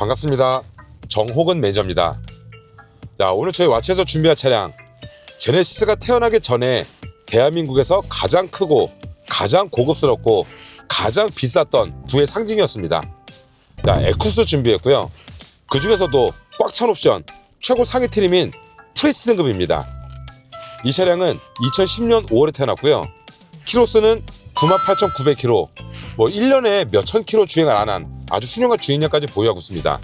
반갑습니다. 정호근 매니저입니다. 자, 오늘 저희 와치에서 준비한 차량 제네시스가 태어나기 전에 대한민국에서 가장 크고 가장 고급스럽고 가장 비쌌던 부의 상징이었습니다. 자, 에쿠스 준비했고요. 그 중에서도 꽉 찬 옵션 최고 상위 트림인 프레스 등급입니다. 이 차량은 2010년 5월에 태어났고요. 키로수는 98,900km, 뭐 1년에 몇천 킬로 주행을 안한 아주 훌륭한 주행력까지 보유하고 있습니다.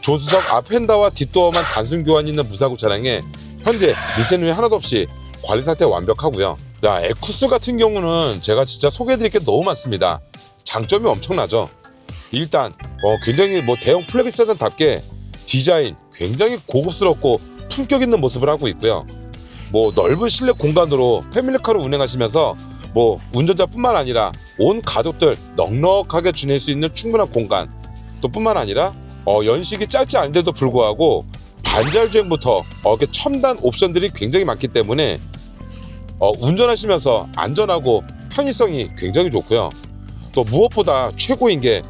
조수석 앞 휀다와 뒷도어만 단순 교환이 있는 무사고 차량에 현재 미세 누이 하나도 없이 관리 상태 완벽하고요. 자, 에쿠스 같은 경우는 제가 진짜 소개해드릴 게 너무 많습니다. 장점이 엄청나죠. 일단 어, 굉장히 뭐 대형 플래그 세단답게 디자인 굉장히 고급스럽고 품격 있는 모습을 하고 있고요. 뭐 넓은 실내 공간으로 패밀리카로 운행하시면서 뭐 운전자뿐만 아니라 온 가족들 넉넉하게 지낼 수 있는 충분한 공간 또 뿐만 아니라 어, 연식이 짧지 않은데도 불구하고 반절 주행부터 어, 이렇게 첨단 옵션들이 굉장히 많기 때문에 어, 운전하시면서 안전하고 편의성이 굉장히 좋고요. 또 무엇보다 최고인 게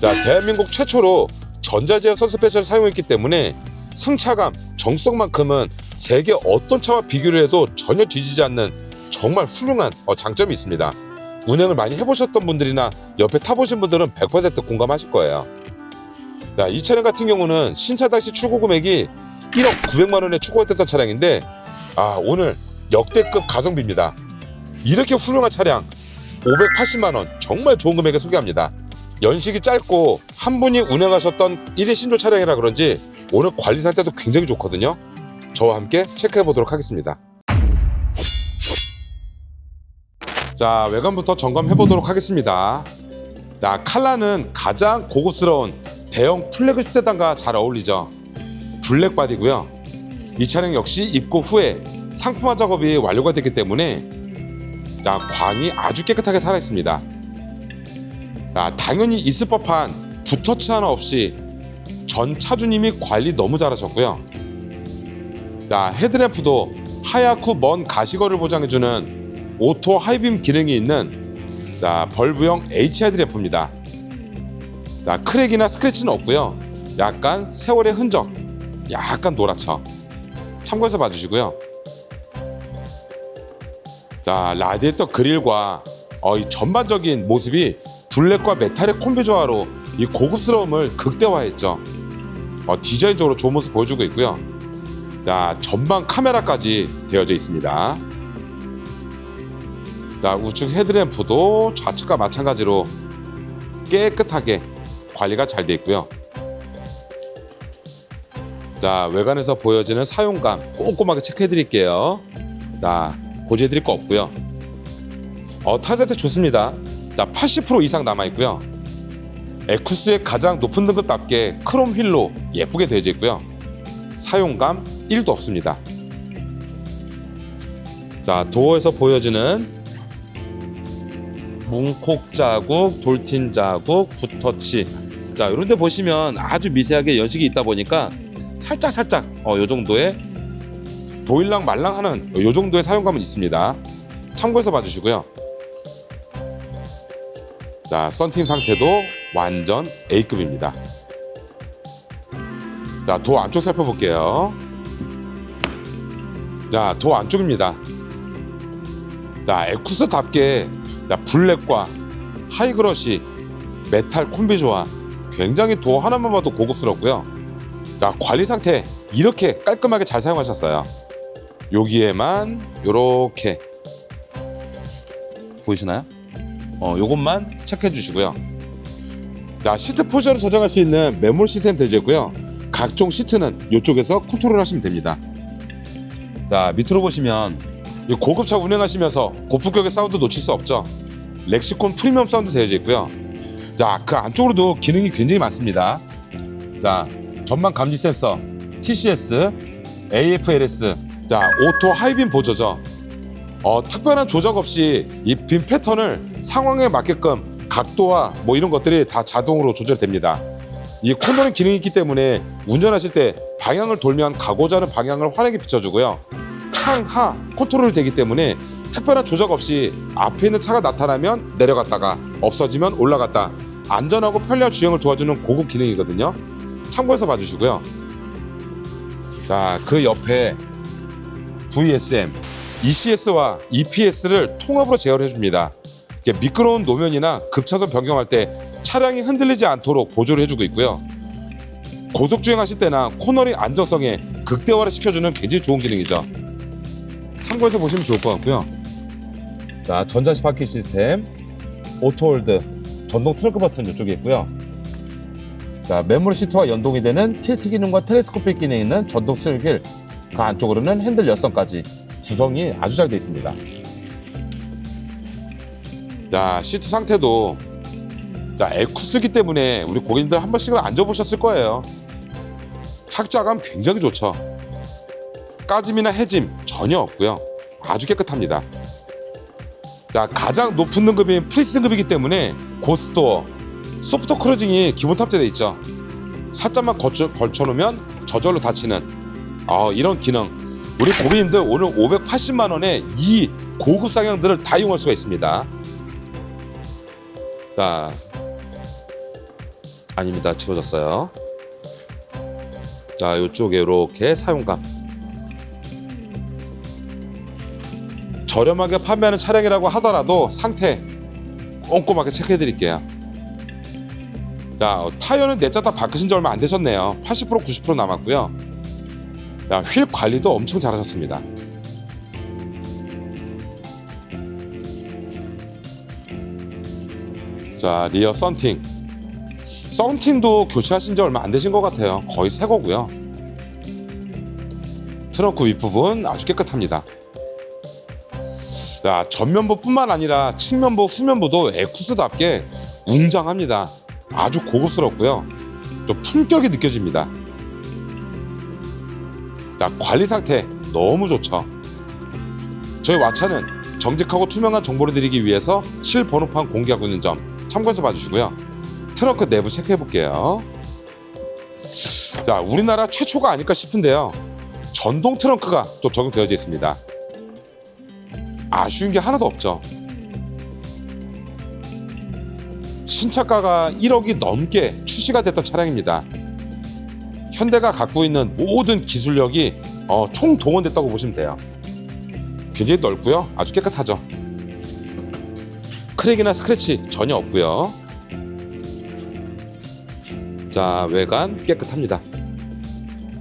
자, 대한민국 최초로 전자제어 서스펜션을 사용했기 때문에 승차감, 정성만큼은 세계 어떤 차와 비교를 해도 전혀 뒤지지 않는 정말 훌륭한 어, 장점이 있습니다. 운행을 많이 해보셨던 분들이나 옆에 타보신 분들은 100% 공감하실 거예요. 자, 이 차량 같은 경우는 신차 당시 출고 금액이 1억 900만 원에 출고가 됐던 차량인데 아 오늘 역대급 가성비입니다. 이렇게 훌륭한 차량 580만 원 정말 좋은 금액에 소개합니다. 연식이 짧고 한 분이 운행하셨던 1인 신조 차량이라 그런지 오늘 관리 상태도 굉장히 좋거든요. 저와 함께 체크해 보도록 하겠습니다. 자 외관부터 점검해 보도록 하겠습니다. 자 칼라는 가장 고급스러운 대형 플래그 세단과 잘 어울리죠. 블랙 바디고요. 이 차량 역시 입고 후에 상품화 작업이 완료가 됐기 때문에 자 광이 아주 깨끗하게 살아 있습니다. 자, 당연히 있을 법한 붓터치 하나 없이 전 차주님이 관리 너무 잘하셨고요. 자, 헤드램프도 하얗고 먼 가시거리를 보장해주는 오토 하이빔 기능이 있는 자, 벌브형 H 헤드램프입니다. 자, 크랙이나 스크래치는 없고요. 약간 세월의 흔적, 약간 노랗죠. 참고해서 봐주시고요. 자, 라디에이터 그릴과 어, 이 전반적인 모습이 블랙과 메탈의 콤비 조화로 이 고급스러움을 극대화했죠. 어, 디자인적으로 좋은 모습 보여주고 있고요. 자, 전방 카메라까지 되어져 있습니다. 자, 우측 헤드램프도 좌측과 마찬가지로 깨끗하게 관리가 잘 돼 있고요. 자, 외관에서 보여지는 사용감 꼼꼼하게 체크해 드릴게요. 자, 고지해 드릴 거 없고요. 어, 타 상태 좋습니다. 자, 80% 이상 남아 있고요. 에쿠스의 가장 높은 등급답게 크롬 휠로 예쁘게 되어져 있고요. 사용감 1도 없습니다. 자, 도어에서 보여지는 뭉콕 자국, 돌틴 자국, 붓터치. 자, 이런 데 보시면 아주 미세하게 연식이 있다 보니까 살짝 살짝 어, 요 정도의 보일랑 말랑하는 요 정도의 사용감은 있습니다. 참고해서 봐주시고요. 자, 썬팅 상태도 완전 A급입니다. 자, 도 안쪽 살펴볼게요. 자, 도 안쪽입니다. 자, 에쿠스답게 자, 블랙과 하이그러시 메탈 콤비 조화 굉장히 도 하나만 봐도 고급스럽고요. 자, 관리 상태 이렇게 깔끔하게 잘 사용하셨어요. 여기에만 요렇게 보이시나요? 어, 요것만 체크해 주시고요. 자, 시트 포지션을 조정할 수 있는 메모리 시스템 대제고요. 각종 시트는 이쪽에서 컨트롤 하시면 됩니다. 자, 밑으로 보시면 이 고급차 운행하시면서 고품격의 사운드 놓칠 수 없죠. 렉시콘 프리미엄 사운드 되어져 있고요. 자, 그 안쪽으로도 기능이 굉장히 많습니다. 자, 전방 감지 센서, TCS, AFLS, 자, 오토 하이빔 보조죠. 어, 특별한 조작 없이 이 빔 패턴을 상황에 맞게끔 각도와 뭐 이런 것들이 다 자동으로 조절됩니다. 이 코너링 기능이 있기 때문에 운전하실 때 방향을 돌면 가고자 하는 방향을 환하게 비춰주고요. 상하 컨트롤이 되기 때문에 특별한 조작 없이 앞에 있는 차가 나타나면 내려갔다가 없어지면 올라갔다 안전하고 편리한 주행을 도와주는 고급 기능이거든요. 참고해서 봐주시고요. 자, 그 옆에 VSM, ECS와 EPS를 통합으로 제어를 해줍니다. 미끄러운 노면이나 급차선 변경할 때 차량이 흔들리지 않도록 보조를 해주고 있고요. 고속 주행하실 때나 코너링 안정성에 극대화를 시켜주는 굉장히 좋은 기능이죠. 참고해서 보시면 좋을 것 같고요. 자, 전자식 바퀴 시스템, 오토홀드, 전동 트렁크 버튼 이쪽에 있고요. 자, 메모리 시트와 연동이 되는 틸트 기능과 텔레스코픽 기능이 있는 전동 휠, 그 안쪽으로는 핸들 여성까지 구성이 아주 잘 되어 있습니다. 자, 시트 상태도 자, 에쿠스기 때문에 우리 고객님들 한 번씩은 앉아보셨을 거예요. 착자감 굉장히 좋죠. 까짐이나 해짐 전혀 없고요. 아주 깨끗합니다. 자, 가장 높은 등급인 프리스 등급이기 때문에 고스토어, 소프트 크루징이 기본 탑재되어 있죠. 살짝만 걸쳐, 걸쳐놓으면 저절로 닫히는 어, 이런 기능. 우리 고객님들 오늘 580만 원에 이 고급 상향들을 다 이용할 수가 있습니다. 자, 아닙니다. 지워졌어요. 자, 이쪽에 이렇게 사용감. 저렴하게 판매하는 차량이라고 하더라도 상태 꼼꼼하게 체크해 드릴게요. 자, 어, 타이어는 내짜 다 바꾸신 지 얼마 안 되셨네요. 80% 90% 남았고요. 자, 휠 관리도 엄청 잘하셨습니다. 자, 리어 썬팅. 썬팅도 교체하신 지 얼마 안 되신 것 같아요. 거의 새 거고요. 트렁크 윗부분 아주 깨끗합니다. 자, 전면부뿐만 아니라 측면부, 후면부도 에쿠스답게 웅장합니다. 아주 고급스럽고요. 좀 품격이 느껴집니다. 자, 관리 상태 너무 좋죠. 저희 왓차는 정직하고 투명한 정보를 드리기 위해서 실번호판 공개하고 있는 점 참고해서 봐주시고요. 트렁크 내부 체크해 볼게요. 자, 우리나라 최초가 아닐까 싶은데요. 전동 트렁크가 또 적용되어 있습니다. 아쉬운 게 하나도 없죠. 신차가가 1억이 넘게 출시가 됐던 차량입니다. 현대가 갖고 있는 모든 기술력이 어, 총 동원됐다고 보시면 돼요. 굉장히 넓고요. 아주 깨끗하죠. 크랙이나 스크래치 전혀 없고요. 자 외관 깨끗합니다.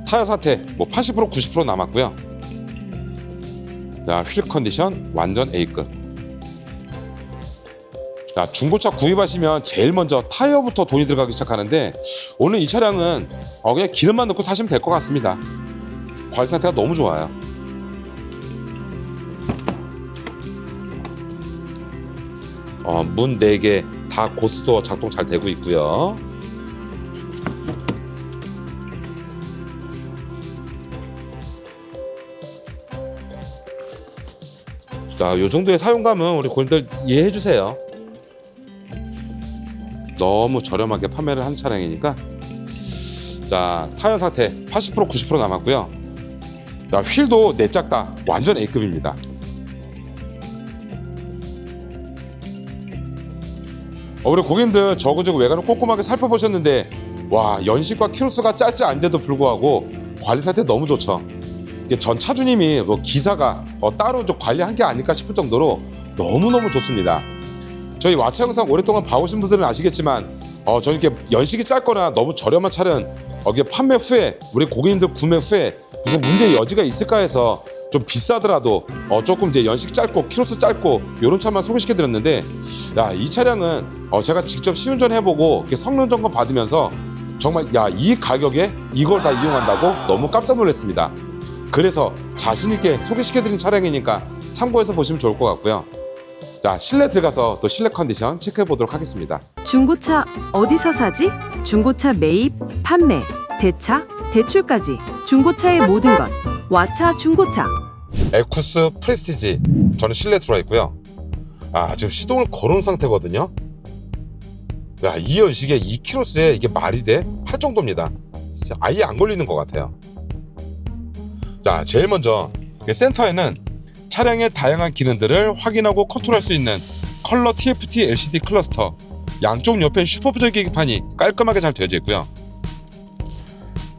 타이어 상태 뭐 80% 90% 남았고요. 자, 휠 컨디션 완전 A급. 자, 중고차 구입하시면 제일 먼저 타이어부터 돈이 들어가기 시작하는데 오늘 이 차량은 어, 그냥 기름만 넣고 타시면 될 것 같습니다. 관리 상태가 너무 좋아요. 어, 문 4개 다 고스톱 작동 잘 되고 있고요. 자, 요 정도의 사용감은 우리 고객들 이해해 주세요. 너무 저렴하게 판매를 한 차량이니까. 자, 타이어 상태 80% 90% 남았고요. 자, 휠도 내짝다 완전 A급입니다. 어, 우리 고객님들 저그저그 외관을 꼼꼼하게 살펴보셨는데 와 연식과 키로수가 짧지 않은데도 불구하고 관리 상태 너무 좋죠. 전 차주님이 뭐 기사가 어, 따로 좀 관리한 게 아닐까 싶을 정도로 너무너무 좋습니다. 저희 와차 영상 오랫동안 봐오신 분들은 아시겠지만 어, 저희 이렇게 연식이 짧거나 너무 저렴한 차는 어, 이게 판매 후에 우리 고객님들 구매 후에 무슨 문제의 여지가 있을까 해서 좀 비싸더라도 어, 조금 이제 연식 짧고 키로수 짧고 이런 차만 소개시켜 드렸는데 야 이 차량은 어, 제가 직접 시운전 해보고 성능 점검 받으면서 정말 야 이 가격에 이걸 다 이용한다고 너무 깜짝 놀랐습니다. 그래서 자신 있게 소개시켜드린 차량이니까 참고해서 보시면 좋을 것 같고요. 자 실내 들어가서 또 실내 컨디션 체크해 보도록 하겠습니다. 중고차 어디서 사지? 중고차 매입, 판매, 대차, 대출까지 중고차의 모든 것. 와차 중고차. 에쿠스 프레스티지 저는 실내 들어와 있고요. 아 지금 시동을 걸어놓은 상태거든요. 야 이 연식에 2km에 이게 말이 돼? 할 정도입니다. 진짜 아예 안 걸리는 것 같아요. 자 제일 먼저 이 센터에는 차량의 다양한 기능들을 확인하고 컨트롤할 수 있는 컬러 TFT LCD 클러스터 양쪽 옆에 슈퍼푸드 계기판이 깔끔하게 잘 되어져 있고요.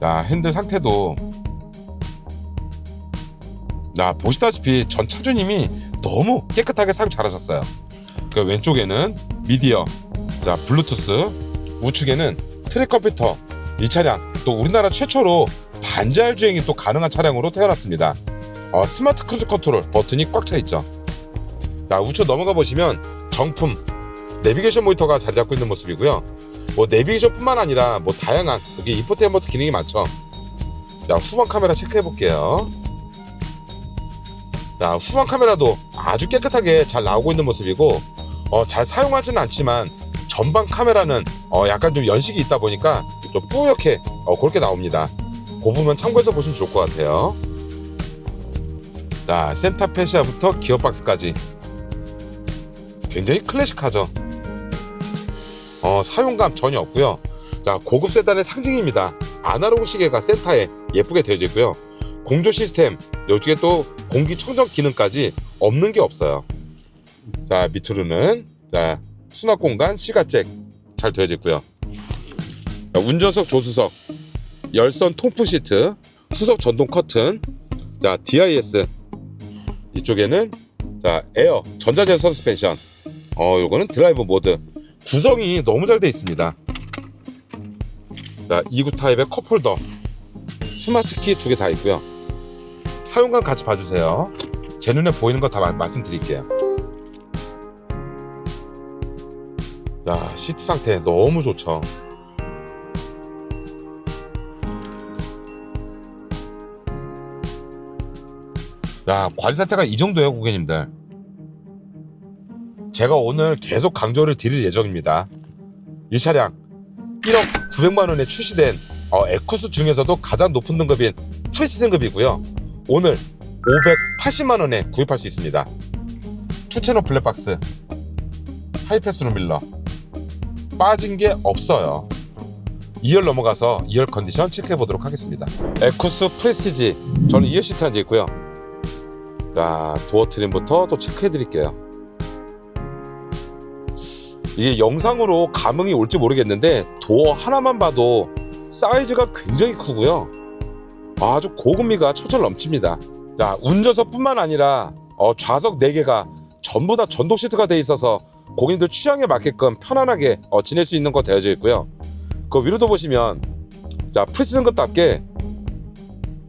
자 핸들 상태도 자 보시다시피 전 차주님이 너무 깨끗하게 삽입 잘하셨어요. 그 왼쪽에는 미디어, 자 블루투스, 우측에는 트랙 컴퓨터. 이 차량 또 우리나라 최초로 반자율 주행이 또 가능한 차량으로 태어났습니다. 어, 스마트 크루즈 컨트롤 버튼이 꽉 차 있죠. 자 우측 넘어가 보시면 정품 내비게이션 모니터가 자리 잡고 있는 모습이고요. 뭐 내비게이션뿐만 아니라 뭐 다양한 여기 인포테인먼트 기능이 많죠. 자 후방 카메라 체크해 볼게요. 자 후방 카메라도 아주 깨끗하게 잘 나오고 있는 모습이고 어, 잘 사용하지는 않지만 전방 카메라는 어, 약간 좀 연식이 있다 보니까 좀 뿌옇게 어, 그렇게 나옵니다. 그 부분 참고해서 보시면 좋을 것 같아요. 자 센터 페시아부터 기어박스까지 굉장히 클래식하죠. 어, 사용감 전혀 없고요. 자, 고급 세단의 상징입니다. 아날로그 시계가 센터에 예쁘게 되어져 있고요. 공조 시스템, 이쪽에 또 공기청정 기능까지 없는 게 없어요. 자, 밑으로는 자, 수납 공간 시가잭 잘 되어져 있고요. 자, 운전석 조수석, 열선 통풍 시트, 후석 전동 커튼, 자, DIS 이쪽에는 자, 에어 전자제 서스펜션. 어, 요거는 드라이브 모드. 구성이 너무 잘 돼 있습니다. 자, 2구 타입의 컵홀더. 스마트 키 두 개 다 있고요. 사용감 같이 봐주세요. 제 눈에 보이는 거 다 말씀드릴게요. 야, 시트 상태 너무 좋죠. 야, 관리 상태가 이 정도예요, 고객님들. 제가 오늘 계속 강조를 드릴 예정입니다. 이 차량 1억 900만 원에 출시된 어, 에쿠스 중에서도 가장 높은 등급인 프리스 등급이고요. 오늘 580만 원에 구입할 수 있습니다. 투채널 블랙박스, 하이패스 룸밀러 빠진 게 없어요. 2열 넘어가서 2열 컨디션 체크해 보도록 하겠습니다. 에쿠스 프레스티지 저는 2열 시트 앉아 있고요. 자 도어 트림부터 또 체크해 드릴게요. 이게 영상으로 감흥이 올지 모르겠는데 도어 하나만 봐도 사이즈가 굉장히 크고요. 아주 고급미가 철철 넘칩니다. 자, 운전석뿐만 아니라 어, 좌석 4개가 전부 다 전동 시트가 돼 있어서 고객님들 취향에 맞게끔 편안하게 어, 지낼 수 있는 거 되어져 있고요. 그 위로도 보시면 자 프리스 등급답게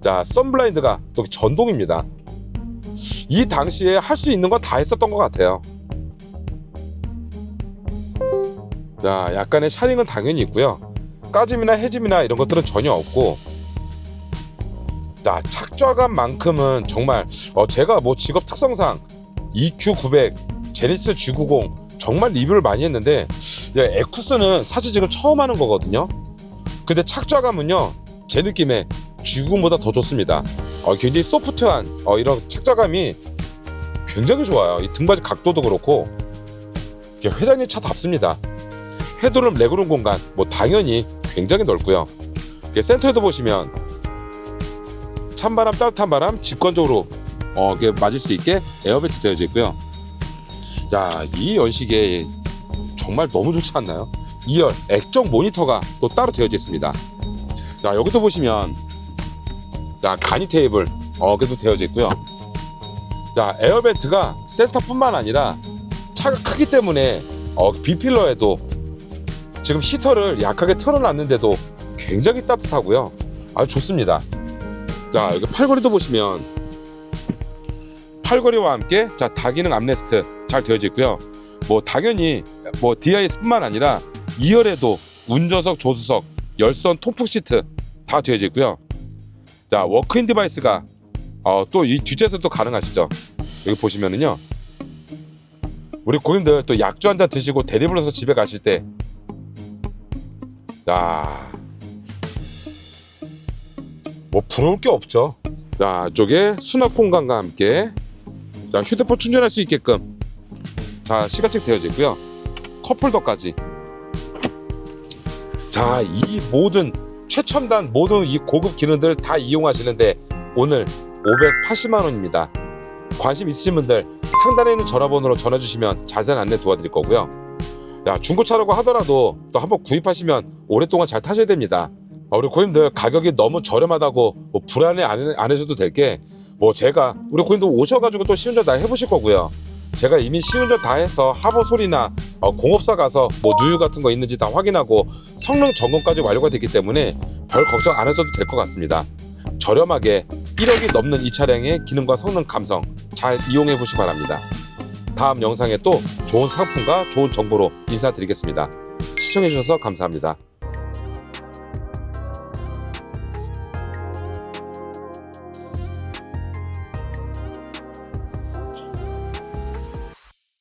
자 썬블라인드가 또 전동입니다. 이 당시에 할 수 있는 건 다 했었던 것 같아요. 자, 약간의 샤링은 당연히 있고요. 까짐이나 해짐이나 이런 것들은 전혀 없고, 자, 착좌감만큼은 정말 어, 제가 뭐 직업 특성상 EQ900, 제니스 G90 정말 리뷰를 많이 했는데 예, 에쿠스는 사실 지금 처음 하는 거거든요. 근데 착좌감은요, 제 느낌에 G90보다 더 좋습니다. 어, 굉장히 소프트한 어, 이런 착좌감이 굉장히 좋아요. 이 등받이 각도도 그렇고 회장님 차답습니다. 헤드룸 레그룸 공간 뭐 당연히 굉장히 넓고요. 센터에도 보시면 찬바람 따뜻한 바람 직관적으로 어, 맞을 수 있게 에어벤트 되어져 있고요. 자, 이 연식에 정말 너무 좋지 않나요? 2열 액정 모니터가 또 따로 되어져 있습니다. 자, 여기도 보시면 자, 간이 테이블 어, 그래도 되어져 있고요. 자, 에어벤트가 센터뿐만 아니라 차가 크기 때문에 어, 비필러에도 지금 히터를 약하게 틀어놨는데도 굉장히 따뜻하고요. 아주 좋습니다. 자, 여기 팔걸이도 보시면 팔걸이와 함께 자 다기능 암레스트 잘 되어져 있고요. 뭐 당연히 뭐 DIS뿐만 아니라 2열에도 운전석, 조수석, 열선, 통풍 시트 다 되어져 있고요. 자 워크인 디바이스가 어, 또 이 뒷좌석도 가능하시죠. 여기 보시면은요. 우리 고객님들 또 약주 한 잔 드시고 대리 불러서 집에 가실 때, 야, 뭐 부러울 게 없죠. 자, 이쪽에 수납 공간과 함께 자, 휴대폰 충전할 수 있게끔 자 시가책 되어져 있고요. 컵홀더까지. 자, 이 모든 최첨단 모든 이 고급 기능들 다 이용하시는데 오늘 580만 원입니다. 관심 있으신 분들 상단에 있는 전화번호로 전화 주시면 자세한 안내 도와드릴 거고요. 야 중고차라고 하더라도 또 한번 구입하시면 오랫동안 잘 타셔야 됩니다. 아, 우리 고객님들 가격이 너무 저렴하다고 뭐 불안해 안, 해- 안 하셔도 될 게 뭐 제가 우리 고객님들 오셔가지고 또 시운전 다 해보실 거고요. 제가 이미 시운전 다 해서 하부 소리나 어, 공업사 가서 뭐 누유 같은 거 있는지 다 확인하고 성능 점검까지 완료가 됐기 때문에 별 걱정 안 하셔도 될 것 같습니다. 저렴하게 1억이 넘는 이 차량의 기능과 성능 감성 잘 이용해 보시기 바랍니다. 다음 영상에 또 좋은 상품과 좋은 정보로 인사드리겠습니다. 시청해 주셔서 감사합니다.